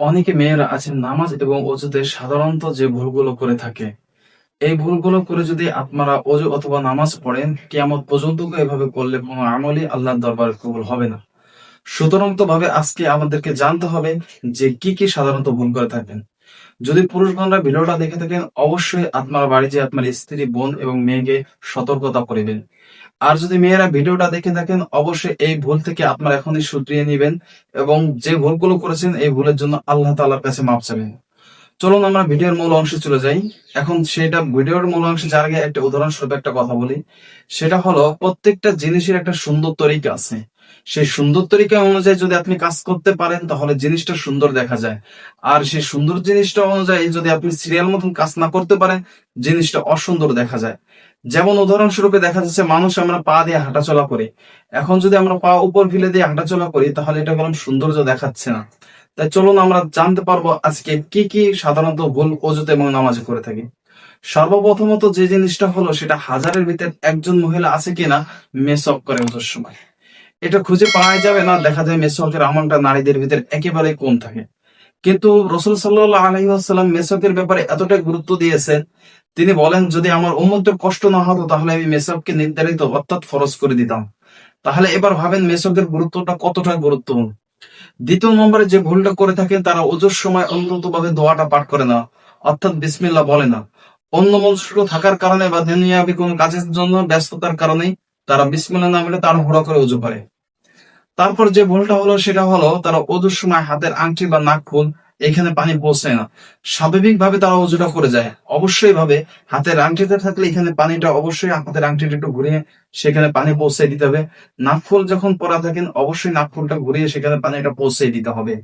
অনেকে মেয়েরা আছেন নামাজ এবং অজুতে সাধারণত যে ভুলগুলো করে থাকে। এই ভুলগুলো করে যদি আপনারা অজু অথবা নামাজ পড়েন, কিয়ামত পর্যন্ত এভাবে করলে কোনো আমলই আল্লাহর দরবার কবুল হবে না। সুতরাং তো ভাবে আজকে আমাদেরকে জানতে হবে যে কি কি সাধারণত ভুল করে থাকেন। যদি পুরুষগণরা ভিডিওটা দেখে থাকেন, অবশ্যই আপনার বাড়ি যে আপনার স্ত্রী, বোন এবং মেয়েকে সতর্কতা করিবেন। আর যদি মেয়েরা ভিডিওটা দেখে থাকেন, অবশ্যই এই ভুল থেকে আপনারা এখনই শুধরিয়ে নেবেন এবং যে ভুলগুলো করেছেন, এই ভুলের জন্য আল্লাহ তাআলার কাছে মাপ চাবেন চলুন আমরা ভিডিওর মূল অংশে চলে যাই। এখন সেটা ভিডিওর মূল অংশে যার আগে একটা উদাহরণস্বরূপ একটা কথা বলি। সেটা হলো, প্রত্যেকটা জিনিসের একটা সুন্দর তরিকা আছে। সেই সুন্দর তরিকা অনুযায়ী যদি আপনি কাজ করতে পারেন, তাহলে জিনিসটা সুন্দর দেখা যায়। আর সেই সুন্দর জিনিসটা অনুযায়ী যদি আপনি সিরিয়াল মতন কাজ না করতে পারেন, জিনিসটা অসুন্দর দেখা যায়। যেমন উদাহরণস্বরূপে দেখা যাচ্ছে, মানুষ আমরা পা দিয়ে হাঁটাচলা করি। এখন যদি আমরা পা উপর ফেলে দিয়ে হাঁটাচলা করি, তাহলে এটা কোনো সৌন্দর্য দেখাচ্ছে না। তাই চলুন আমরা জানতে পারব আজকে কি কি সাধারণত ভুল অজুতে এবং নামাজে করে থাকি। সর্বপ্রথমত যে জিনিসটা হলো, সেটা হাজারের ভিতরে একজন মহিলা আছে কিনা মেসঅপ করে ওজোর সময়। এটা খুঁজে পাওয়া যাবে না, দেখা যায় মেসওয়াকের আমলটা নারীদের ভিতরে একেবারে কম থাকে। কিন্তু রসুল সাল্লাহ আলহিহাসাল্লাম মেসকের ব্যাপারে এতটাই গুরুত্ব দিয়েছেন, তিনি বলেন, যদি আমার উম্মতের কষ্ট না হতো, তাহলে আমি মেসককে নির্ধারিত অর্থাৎ ফরজ করে দিতাম। তাহলে এবার ভাবেন মেসকের গুরুত্বটা কতটা গুরুত্বপূর্ণ। দ্বিতীয় নম্বরে যে ভুলটা করে থাকেন, তারা ওজোর সময় অন্তত ভাবে দোয়াটা পাঠ করে না, অর্থাৎ বিসমিল্লা বলে না। অন্য মনস্ক থাকার কারণে বা দুনিয়াবি কোনো কাজের জন্য ব্যস্ততার কারণেই তারা বিসমিল্লা না মিলে তার ঘোড়া করে উজু করে। তারপর যে ভুলটা হলো সেটা হলো তারা ওজুর সময় হাতের আংটি বা নাক ফুল এখানে পানি পৌঁছায় না। স্বাভাবিক ভাবে তারা ওজুটা করে যায়। অবশ্যই ভাবে হাতের আংটিতে থাকলে এখানে পানিটা অবশ্যই হাতের আংটিটা একটু ঘুরিয়ে সেখানে পানি পৌঁছে দিতে হবে। নাকফুল যখন পরা থাকেন, অবশ্যই নাকফুলটা ঘুরিয়ে সেখানে পানিটা পৌঁছে দিতে হবে।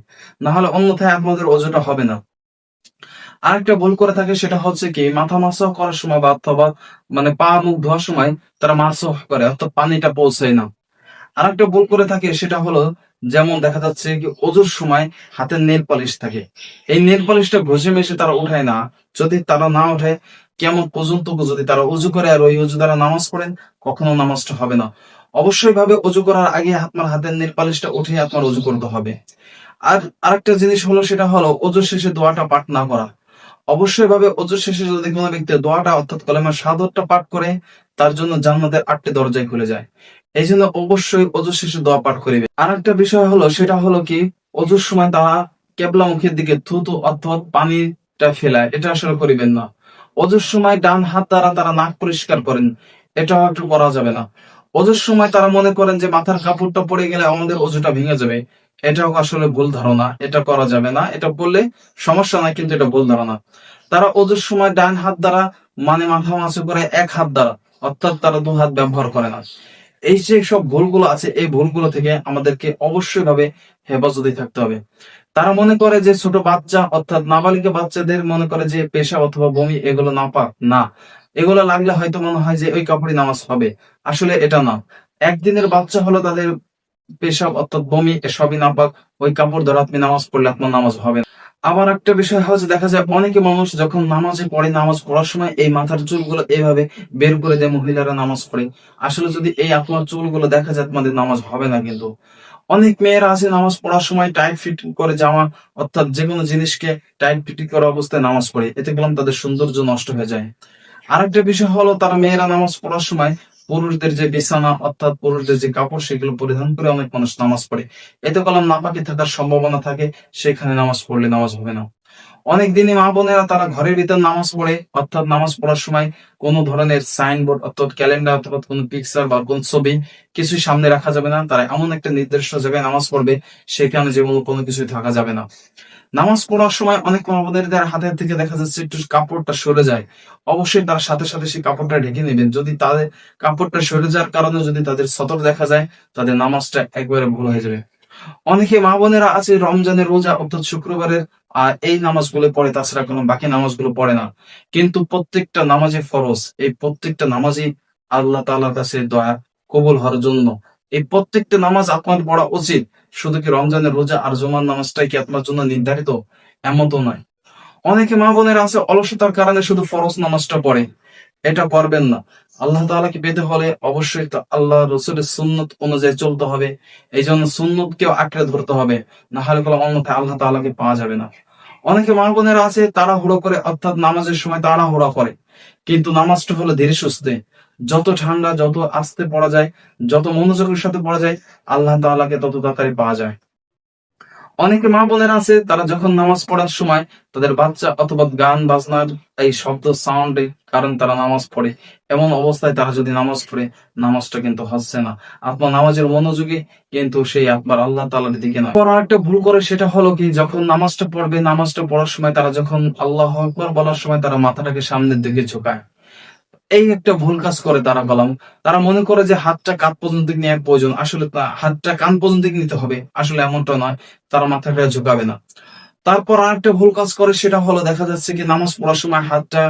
না হলে অন্যথায় আপনাদের ওজুটা হবে না। আরেকটা ভুল করে থাকে সেটা হচ্ছে কি, মাথা মাসহ করার সময় বা অথবা মানে পা মুখ ধোয়ার সময় তারা মাসহ করে, অর্থাৎ পানিটা পৌঁছায় না। আরেকটা ভুল করে থাকে সেটা হলো, যেমন দেখা যাচ্ছে কি অজুর সময় হাতের নেল পালিশ থাকে। এই নেল পালিশটা ঘষে মেশে তারা উঠায় না। যদি তারা না উঠায় কেমন পর্যন্ত যদি তারা উজু করে আর ওই উজু দ্বারা নামাজ পড়েন, কখনো নামাজটা হবে না। অবশ্যই ভাবে উজু করার আগে আপনার হাতের নেল পালিশটা উঠে আপনার উজু করতে হবে। আর আরেকটা জিনিস হলো সেটা হলো অজুর শেষে দোয়াটা পাঠ না করা। অবশ্যই ভাবে অজুর শেষে যদি কোনো ব্যক্তি দোয়াটা অর্থাৎ কলেমার সাদরটা পাঠ করে, তার জন্য জান্নাতের আটটি দরজায় খুলে যায়। এই জন্য অবশ্যই অজুর শেষে দোয়া পাঠ করিবে। আর একটা বিষয় হলো, সেটা হলো কি, অজুর সময় তারা কেবলা মুখের দিকে থুতু অর্থাৎ পানিটা ফেলায়। এটা আসলে করিবেন না। অজুর সময় ডান হাত দ্বারা তারা নাক পরিষ্কার করেন। এটাও একটু করা যাবে না। অজুর সময় তারা মনে করেন যে মাথার কাপড়টা পড়ে গেলে আমাদের অজুটা ভেঙে যাবে। এটাও আসলে ভুল ধারণা। এটা করা যাবে না। এটা বললে সমস্যা নাই, কিন্তু এটা ভুল ধারণা। তারা অজুর সময় ডান হাত দ্বারা মানে মাথা মাছু করে এক হাত দ্বারা, অর্থাৎ তারা দু হাত ব্যবহার করে না। এই যে সব ভুলগুলো আছে, এই ভুলগুলো থেকে আমাদেরকে অবশ্যই ভাবে হেফাজতে থাকতে হবে। তারা মনে করে যে ছোট বাচ্চা অর্থাৎ নাবালিকা বাচ্চাদের মনে করে যে পেশা অথবা বমি এগুলো না পাক না। এগুলো লাগলে হয়তো মনে হয় যে ওই কাপড়ে নামাজ হবে। আসলে এটা না। একদিনের বাচ্চা হলো তাদের পেশাব অর্থাৎ বমি সবই না পাক ওই কাপড় ধরে আপনি নামাজ পড়লে আপনার নামাজ হবে না। আবার একটা বিষয় হচ্ছে, দেখা যায় অনেকে মানুষ যখন নামাজে পড়ে, নামাজ পড়ার সময় এই মাথার চুলগুলো এইভাবে বের করে দেয়, মহিলারা নামাজ পড়ে। আসলে যদি এই আপনার চুলগুলো দেখা যায় আপনাদের নামাজ হবে না কিন্তু। অনেক মেয়েরা আছে নামাজ পড়ার সময় টাইট ফিট করে জামা, অর্থাৎ যে কোনো জিনিসকে টাইট ফিট করা অবস্থায় নামাজ পড়ে। এতে গেলাম তাদের সৌন্দর্য নষ্ট হয়ে যায়। আরেকটা বিষয় হলো, তারা মেয়েরা নামাজ পড়ার সময় পুরুষদের যে বিছানা, অর্থাৎ পুরুষদের যে কাপড়, সেগুলো পরিধান করে অনেক মানুষ নামাজ পড়ে। এতে কলম নাপাকি থাকার সম্ভাবনা থাকে, সেখানে নামাজ পড়লে নামাজ হবে না। অনেক দিনই মা বোনেরা তারা ঘরের ভিতর নামাজ পড়ে, অর্থাৎ নামাজ পড়ার সময় কোন ধরনের সাইনবোর্ড অর্থাৎ ক্যালেন্ডার অথবা কোনো পিকচার বা কোন ছবি কিছুই সামনে রাখা যাবে না। তারা এমন একটা নির্দিষ্ট জায়গায় নামাজ পড়বে, সেখানে যেমন কোনো কিছুই থাকা যাবে না। নামাজ পড়ার সময় অনেক মামাদের হাতের থেকে দেখা যাচ্ছে একটু কাপড়টা সরে যায়। অবশ্যই তার সাথে সাথে সেই কাপড়টা ঢেকে নেবেন। যদি তাদের কাপড়টা সরে যাওয়ার কারণে যদি তাদের সতর দেখা যায়, তাদের নামাজটা একবারে ভুল হয়ে যাবে। অনেকে মা বোনেরা আছে রমজানের রোজা, অর্থাৎ শুক্রবারের, আর এই নামাজগুলো পড়ে, তাছাড়া কোনো বাকি নামাজগুলো পড়ে না। কিন্তু প্রত্যেকটা নামাজে ফরজ। এই প্রত্যেকটা নামাজই আল্লাহ তাআলার কাছে দয়া কবুল হওয়ার জন্য। এই প্রত্যেকটা নামাজ আপনার পড়া উচিত। শুধু কি রমজানের রোজা আর জমার নামাজটাই কি আপনার জন্য নির্ধারিত? এমন তো নয়। অনেকে মা বোনের আছে অলসতার কারণে শুধু ফরজ নামাজটা পড়ে। এটা করবেন না। আল্লাহ তাআলাকে পেতে হলে অবশ্যই তো আল্লাহ রসুলের সুন্নত অনুযায়ী চলতে হবে। এই জন্য সুন্নতকেও আঁকড়ে ধরতে হবে। না হলে কোনো অন্যথায় আল্লাহ তাআলাকে পাওয়া যাবে না। অনেকে মা বোনেরা আছে তারা হুড়ো করে, অর্থাৎ নামাজের সময় তারা হুড়া করে। কিন্তু নামাজটা হলো ধীরে সুস্থে। যত ঠান্ডা, যত আস্তে পড়া যায়, যত মনোযোগের সাথে পড়া যায়, আল্লাহ তাআলাকে তত তাড়াতাড়ি পাওয়া যায়। অনেকে মা বোনেরা আছে, তারা যখন নামাজ পড়ার সময় তাদের বাচ্চা অথবা গান বাজনার এই শব্দ সাউন্ডে কারণ তারা নামাজ পড়ে। এমন অবস্থায় তারা যদি নামাজ পড়ে, নামাজটা কিন্তু হচ্ছে না। আপনার নামাজের মনোযোগী কিন্তু সেই আপনার আল্লাহ তালার দিকে না পর একটা ভুল করে সেটা হলো কি, যখন নামাজটা পড়বে, নামাজটা পড়ার সময় তারা যখন আল্লাহ আকবর বলার সময় তারা মাথাটাকে সামনের দিকে ঝোঁকায়। এই একটা ভুল কাজ করে তারা বললাম তারা মনে করে যে হাতটা কান পর্যন্ত নেওয়ার প্রয়োজন। আসলে হাতটা কান পর্যন্ত নিতে হবে। আসলে এমনটা নয়। তারা মাথাটা ঝুঁকাবে না। তারপর আরেকটা ভুল কাজ করে সেটা হলো দেখা যাচ্ছে কি নামাজ পড়ার সময় হাতটা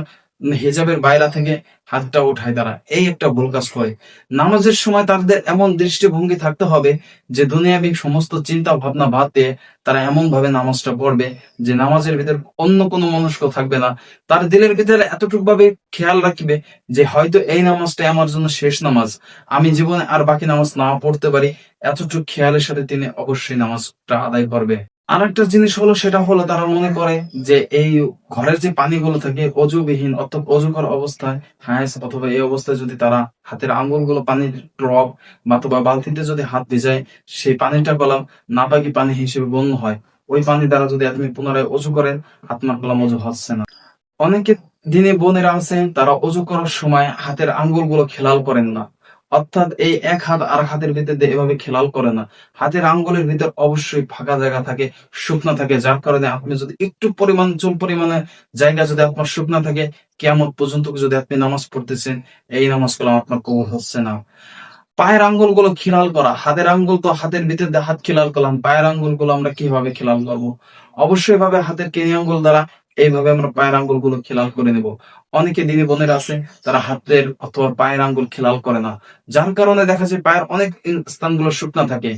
হেজাবের বাইরা থেকে হাতটা উঠায় তারা। এই একটা ভুল কাজ করে। নামাজের সময় তাদের এমন দৃষ্টিভঙ্গি থাকতে হবে যে দুনিয়াবি সমস্ত চিন্তা ভাবনা বাদ দিয়ে তারা এমন ভাবে নামাজটা পড়বে যে নামাজের ভিতর অন্য কোনো মনস্ক থাকবে না। তার দিলের ভিতরে এতটুকু ভাবে খেয়াল রাখবে যে হয়তো এই নামাজটা আমার জন্য শেষ নামাজ। আমি জীবনে আর বাকি নামাজ না পড়তে পারি। এতটুকু খেয়ালের সাথে তিনি অবশ্যই নামাজটা আদায় করবে। আর একটা জিনিস হলো, সেটা হলো তারা মনে করে যে এই ঘরের যে পানিগুলো থাকে অজুবিহীন, অর্থাৎ অজুকর অবস্থায় হাঁস অথবা এই অবস্থায় যদি তারা হাতের আঙ্গুলগুলো পানির ড্রপ অথবা বালতিতে যদি হাত ভিজায়, সেই পানিটা গলাম নাপাকি পানি হিসেবে গণ্য হয়। ওই পানি দ্বারা যদি আপনি পুনরায় অজু করেন আপনার গলাম অজু হচ্ছে না। অনেকে দিনে বোনেরা আছেন তারা অজু করার সময় হাতের আঙ্গুলগুলো খেলাল করেন না। অর্থাৎ এই এক হাত আর হাতের ভিতর দিয়ে এভাবে খেলাল করে না। হাতের আঙ্গুলের ভিতর অবশ্যই ফাঁকা জায়গা থাকে, শুকনা থাকে। যার কারণে আপনি যদি একটু পরিমাণ, চুল পরিমাণে জায়গা যদি আপনার শুকনা থাকে কেমন পর্যন্ত যদি আপনি নামাজ পড়তেছেন, এই নামাজগুলো আপনার কবুল হচ্ছে না। পায়ের আঙ্গুলগুলো খিলাল করা। হাতের আঙ্গুল তো হাতের ভিতর হাত খিলাল করলাম। পায়ের আঙ্গুলগুলো আমরা কীভাবে খিলাল করব? অবশ্যই ভাবে হাতের কেনি আঙ্গুল দ্বারা এইভাবে আমরা পায়ের আঙ্গুলগুলো খিলাল করে নেব। অনেকে দিদি বোনের আছে, তারা হাতের অথবা পায়ের আঙ্গুল খিলাল করে না। যার কারণে দেখা যায় পায়ের অনেক স্থানগুলো শুকনা থাকে।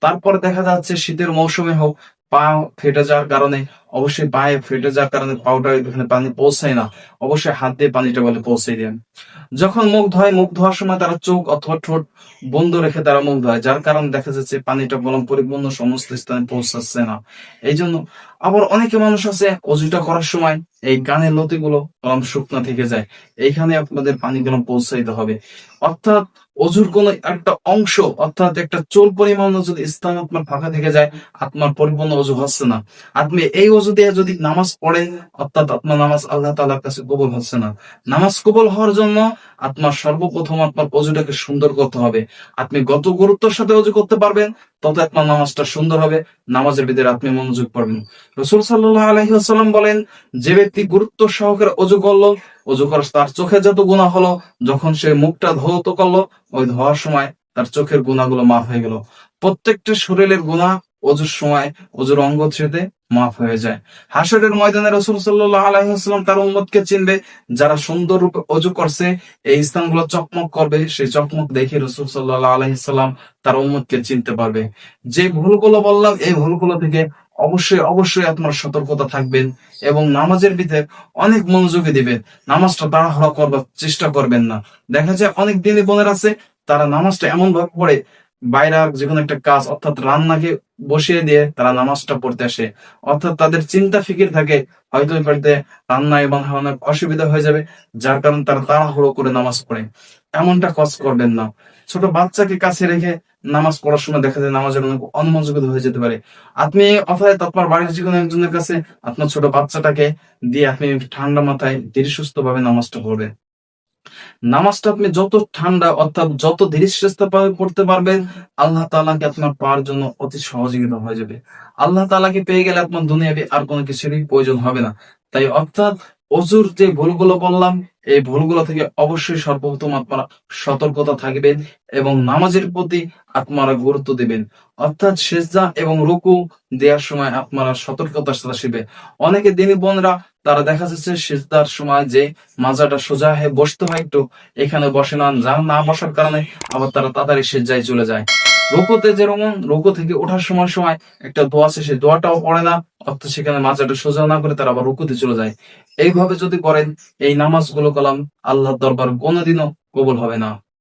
তারপর দেখা যাচ্ছে শীতের মৌসুমে হোক পা ফেটে যাওয়ার কারণে অবশ্যই পায়ে ফেটে যাওয়ার কারণে পাউডার পানি পৌঁছায় না। অবশ্যই হাত দিয়ে পানিটা বলে পৌঁছে দেন। যখন মুখ ধোয়, মুখ ধোয়ার সময় তারা চোখ অথবা ঠোঁট বন্ধ রেখে তারা মুখ ধোয়, যার কারণে দেখা যাচ্ছে পানিটা বলম পরিপূর্ণ সমস্ত স্থানে পৌঁছাচ্ছে না। এই জন্য আবার অনেকে মানুষ আছে অজুটা করার সময় এই গানের লতিগুলো কলম শুকনা থেকে যায়। এইখানে আপনাদের পানি গরম পৌঁছাইতে হবে। অর্থাৎ অজুর কোন একটা অংশ, অর্থাৎ একটা চোল পরিমাণ যদি স্থান আপনার ফাঁকা থেকে যায়, আপনার পরিপূর্ণ অজু হচ্ছে না। আপনি এই অজু দিয়ে যদি নামাজ পড়ে অর্থাৎ আপনার নামাজ আল্লাহ তালার কাছে কবল হচ্ছে না। নামাজ কবল হওয়ার জন্য আপনার সর্বপ্রথম আপনার অজুটাকে সুন্দর করতে হবে। আপনি গত গুরুত্বের সাথে অজু করতে পারবেন তত আপনার নামাজটা সুন্দর হবে, নামাজের ভিতরে আপনি মনোযোগ পাবেন রসুল সাল্লাহ আলহিহাসাল্লাম বলেন, যে ব্যক্তি গুরুত্ব সহকারে অজু করল, অজু করার তার চোখে যত গুণা হলো, যখন সে মুখটা ধৌত করল, ওই ধোয়ার সময় তার চোখের গুণাগুলো মাফ হয়ে গেল। প্রত্যেকটা শরীরের গুণা অজুর সময়, অজুর অঙ্গ ছেদে মাফ হয়ে যায়। হাসরের ময়দানে রসুল সাল্লাহ আলাইসাল্লাম তার উম্মতকে চিনবে, যারা সুন্দর রূপে অজু করছে, এই স্থানগুলো চকমক করবে, সেই চকমক দেখে রসুল সাল্লাহ আলাইসাল্লাম তার উম্মতকে চিনতে পারবে। যে ভুলগুলো বললাম, এই ভুলগুলো থেকে অবশ্যই অবশ্যই আপনার সতর্কতা থাকবেন এবং নামাজের ভিতরে অনেক মনোযোগী দিবেন। নামাজটা তাড়াহড়া করবার চেষ্টা করবেন না। দেখা যায় অনেক দিনই বোনের আছে, তারা নামাজটা এমন ভাবে পড়ে বাইরে যে কোনো একটা কাজ, অর্থাৎ রান্নাকে বসিয়ে দিয়ে তারা নামাজটা পড়তে আসে। অর্থাৎ তাদের চিন্তা ফিকির থাকে, হয়তো বাড়িতে রান্না এবং অনেক অসুবিধা হয়ে যাবে, যার কারণে তারা তাড়াহুড়ো করে নামাজ পড়ে। এমনটা কজ করবেন না। ছোট বাচ্চাকে কাছে রেখে নামাজ পড়ার সময় দেখা যায় নামাজের অনেক অনমনোযোগী হয়ে যেতে পারে। আপনি অথাৎ আপনার বাড়ির যে কোনো একজনের কাছে আপনার ছোট বাচ্চাটাকে দিয়ে আপনি ঠান্ডা মাথায় ধীরে সুস্থ ভাবে নামাজটা পড়বেন। নামাজটা আপনি যত ঠান্ডা, অর্থাৎ যত ধীরে সুস্থ করতে পারবেন, আল্লাহ তালাকে আপনার পাওয়ার জন্য অতি সহযোগিতা হয়ে যাবে। আল্লাহ তালাকে পেয়ে গেলে আপনার দুনিয়াবি আর কোনো কিছুরই প্রয়োজন হবে না। তাই অর্থাৎ অজুর যে ভুলগুলো বললাম এই ভুলগুলো থেকে অবশ্যই সর্বপ্রথম আপনারা সতর্কতা থাকবেন এবং নামাজের প্রতি আপনারা গুরুত্ব দিবেন। অর্থাৎ সেজদা এবং রুকু দেওয়ার সময় আপনারা সতর্কতার সাথে শিবে অনেকে দিনী বোনরা, তারা দেখা যাচ্ছে সেজদার সময় যে মাজাটা সোজা হয়ে বসতে হয় একটু, এখানে বসে না যা না বসার কারণে আবার তারা তাড়াতাড়ি সেজ্জায় চলে যায়। রুকুতে যেরকম রোকো থেকে ওঠার সময় সময় একটা দোয়া আছে, সেই দোয়াটাও পড়ে না, অর্থাৎ সেখানে মাজাটা সোজা না করে তারা আবার রুকুতে চলে যায়। এইভাবে যদি করেন, এই নামাজগুলো কলাম আল্লাহর দরবার কোনোদিনও কবুল হবে না।